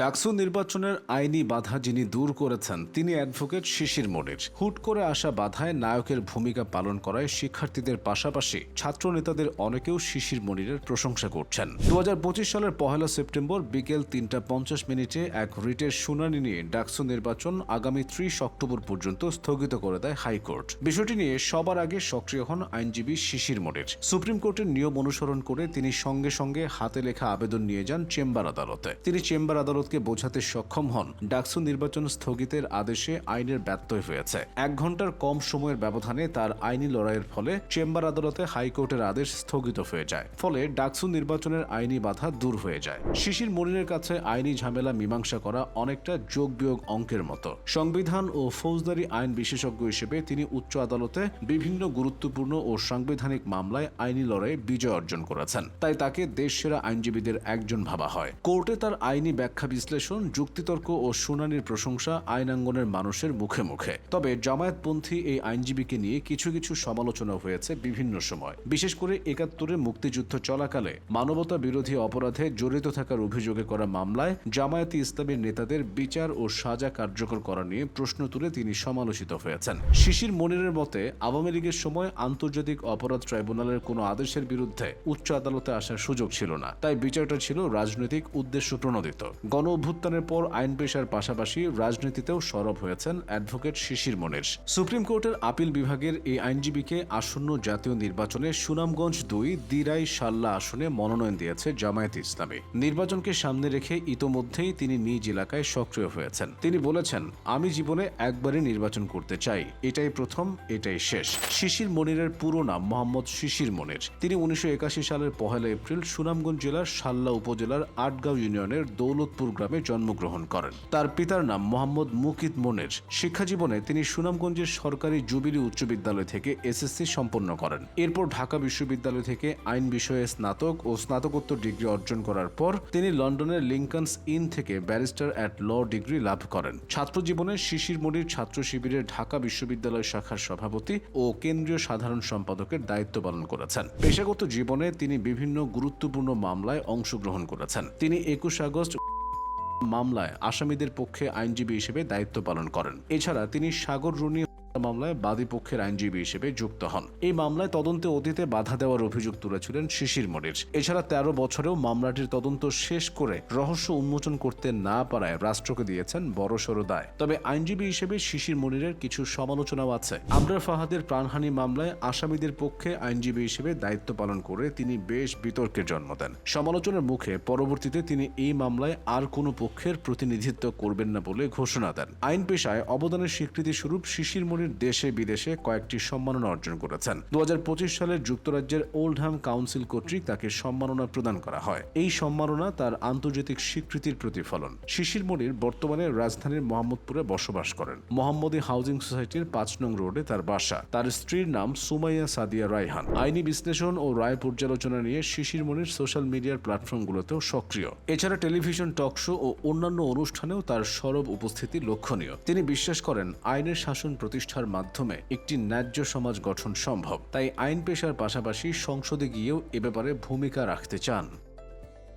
ডাকসু নির্বাচনের আইনি বাধা যিনি দূর করেছেন, তিনি অ্যাডভোকেট শিশির মনির। হুট করে আসা বাধায় নায়কের ভূমিকা পালন করায় শিক্ষার্থীদের পাশাপাশি ছাত্র নেতাদের অনেকেও শিশির মনিরের প্রশংসা করছেন। দুহাজার পঁচিশ সালের পহেলা সেপ্টেম্বর বিকেল তিনটা পঞ্চাশ মিনিটে এক রিটের শুনানি নিয়ে ডাকসু নির্বাচন আগামী ত্রিশ অক্টোবর পর্যন্ত স্থগিত করে দেয় হাইকোর্ট। বিষয়টি নিয়ে সবার আগে সক্রিয় হন আইনজীবী শিশির মনির। সুপ্রিম কোর্টের নিয়ম অনুসরণ করে তিনি সঙ্গে সঙ্গে হাতে লেখা আবেদন নিয়ে যান চেম্বার আদালতে। তিনি চেম্বার আদালতকে বোঝাতে সক্ষম হন, ডাকসু নির্বাচন স্থগিতের আদেশে আইনের ব্যত্যয় হয়েছে। এক ঘণ্টার কম সময়ের ব্যবধানে তার আইনি লড়াইয়ের ফলে চেম্বার আদালতে হাইকোর্টের আদেশ স্থগিত হয়ে যায়। ফলে ডাকসু নির্বাচনের আইনি বাধা দূর হয়ে যায়। শিশির মনিরের কাছে আইনি ঝামেলা মীমাংসা করা অনেকটা যোগ বিয়োগ অঙ্কের মতো। সংবিধান ও ফৌজদারি আইন বিশেষজ্ঞ হিসেবে তিনি উচ্চ আদালতে বিভিন্ন গুরুত্বপূর্ণ ও সাংবিধানিক মামলায় আইনি লড়াইয়ে বিজয় অর্জন করেছেন। তাই তাকে দেশসেরা আইনজীবীদের একজন ভাবা হয়। কোর্টে তার আইনি ব্যাখ্যা বিশ্লেষণ, যুক্তিতর্ক ও শুনানির প্রশংসা আইনাঙ্গনের মানুষের মুখে মুখে। তবে জামায়াতপন্থী এই আইনজীবীকে নিয়ে কিছু কিছু সমালোচনা হয়েছে বিভিন্ন সময়। বিশেষ করে একাত্তরে মুক্তিযুদ্ধ চলাকালে মানবতা বিরোধী অপরাধে জড়িত থাকার অভিযোগে করা মামলায় জামায়াতি ইসলামের নেতাদের বিচার ও সাজা কার্যকর করা নিয়ে প্রশ্ন তুলে তিনি সমালোচিত হয়েছেন। শিশির মনিরের মতে, আওয়ামী লীগের সময় আন্তর্জাতিক অপরাধ ট্রাইব্যুনালের কোনো আদেশের বিরুদ্ধে উচ্চ আদালতে আসার সুযোগ ছিল না। তাই বিচারটা ছিল রাজনৈতিক উদ্দেশ্য প্রণোদিত। গণ অভ্যুত্থানের পর আইন পেশার পাশাপাশি রাজনীতিতেও সরব হয়েছেন অ্যাডভোকেট শিশির মনির। সুপ্রিম কোর্টের আপিল বিভাগের এই আইনজীবীকে আসন্ন জাতীয় নির্বাচনে সুনামগঞ্জ দুই, দিরাই সাল্লা আসনে মনোনয়ন দিয়েছে জামায়াত ইসলামী। নির্বাচনকে সামনে রেখে ইতোমধ্যেই তিনি নিজ এলাকায় সক্রিয় হয়েছেন। তিনি বলেছেন, আমি জীবনে একবারই নির্বাচন করতে চাই। এটাই প্রথম, এটাই শেষ। শিশির মনিরের পুরো নাম মোহাম্মদ শিশির মনির। তিনি উনিশশো একাশি সালের পহেলা এপ্রিল সুনামগঞ্জ জেলার সাল্লা উপজেলার আটগাঁও ইউনিয়নের দৌলতপুর গ্রামে জন্মগ্রহণ করেন। তার পিতার নাম মোহাম্মদ মুকিত মনির। শিক্ষা জীবনে তিনি সুনামগঞ্জের সরকারি জুবিলি উচ্চ বিদ্যালয় থেকে এসএসসি সম্পন্ন করেন। এরপর ঢাকা বিশ্ববিদ্যালয় থেকে আইন বিষয়ে স্নাতক ও স্নাতকোত্তর ডিগ্রি অর্জন করার পর তিনি লন্ডনের লিঙ্কনস ইন থেকে ব্যারিস্টার অ্যাট ল ডিগ্রি লাভ করেন। ছাত্র জীবনে শিশির মনির ছাত্র শিবিরের ঢাকা বিশ্ববিদ্যালয় শাখার সভাপতি ও কেন্দ্রীয় সাধারণ সম্পাদকের দায়িত্ব পালন করেছেন। পেশাগত জীবনে তিনি বিভিন্ন গুরুত্বপূর্ণ মামলায় অংশগ্রহণ করেছেন। তিনি একুশ আগস্ট মামলায় আসামিদের পক্ষে আইনজীবী হিসেবে দায়িত্ব পালন করেন। এছাড়া তিনি সাগর রুনি মামলায় বাদী পক্ষের আইনজীবী হিসেবে যুক্ত হন। এই মামলায় তদন্তে অতীতে বাধা দেওয়ার অভিযোগ তুলেছিলেন শিশির মনির। এছাড়া তেরো বছরেও মামলাটির তদন্ত শেষ করে রহস্য উন্মোচন করতে না পারায় রাষ্ট্রকে দিয়েছেন বড়সড় দায়। তবে আইনজীবী হিসেবে শিশির মনিরের কিছু সমালোচনাও আছে। আবরার ফাহাদের প্রাণহানি মামলায় আসামিদের পক্ষে আইনজীবী হিসেবে দায়িত্ব পালন করে তিনি বেশ বিতর্কের জন্ম দেন। সমালোচনার মুখে পরবর্তীতে তিনি এই মামলায় আর কোনো পক্ষের প্রতিনিধিত্ব করবেন না বলে ঘোষণা দেন। আইন পেশায় অবদানের স্বীকৃতি স্বরূপ শিশির মনির দেশে বিদেশে কয়েকটি সম্মাননা অর্জন করেছেন। দু সালের যুক্তরাজ্যের ওল্ডহ্যাম কাউন্সিল কর্তৃক তাকে সম্মাননা প্রদান করা হয়। এই সম্মাননা তার আন্তর্জাতিক স্বীকৃতির প্রতিফলন। শিশির মনির বর্তমানে রাজধানীর মোহাম্মদপুরে বসবাস করেন। মোহাম্মদী হাউজিং সোসাইটির পাঁচ নং রোডে তার বাসা। তার স্ত্রীর নাম সুমাইয়া সাদিয়া রায়হান। আইনি বিশ্লেষণ ও রায় পর্যালোচনা নিয়ে শিশির মনির সোশ্যাল মিডিয়ার প্ল্যাটফর্মগুলোতেও সক্রিয়। এছাড়া টেলিভিশন, টক শো ও অন্যান্য অনুষ্ঠানেও তার সরব উপস্থিতি লক্ষণীয়। তিনি বিশ্বাস করেন, আইনের শাসন প্রতিষ্ঠার মাধ্যমে একটি ন্যায্য সমাজ গঠন সম্ভব। তাই আইন পেশার পাশাপাশি সংসদে গিয়েও এ ব্যাপারে ভূমিকা রাখতে চান।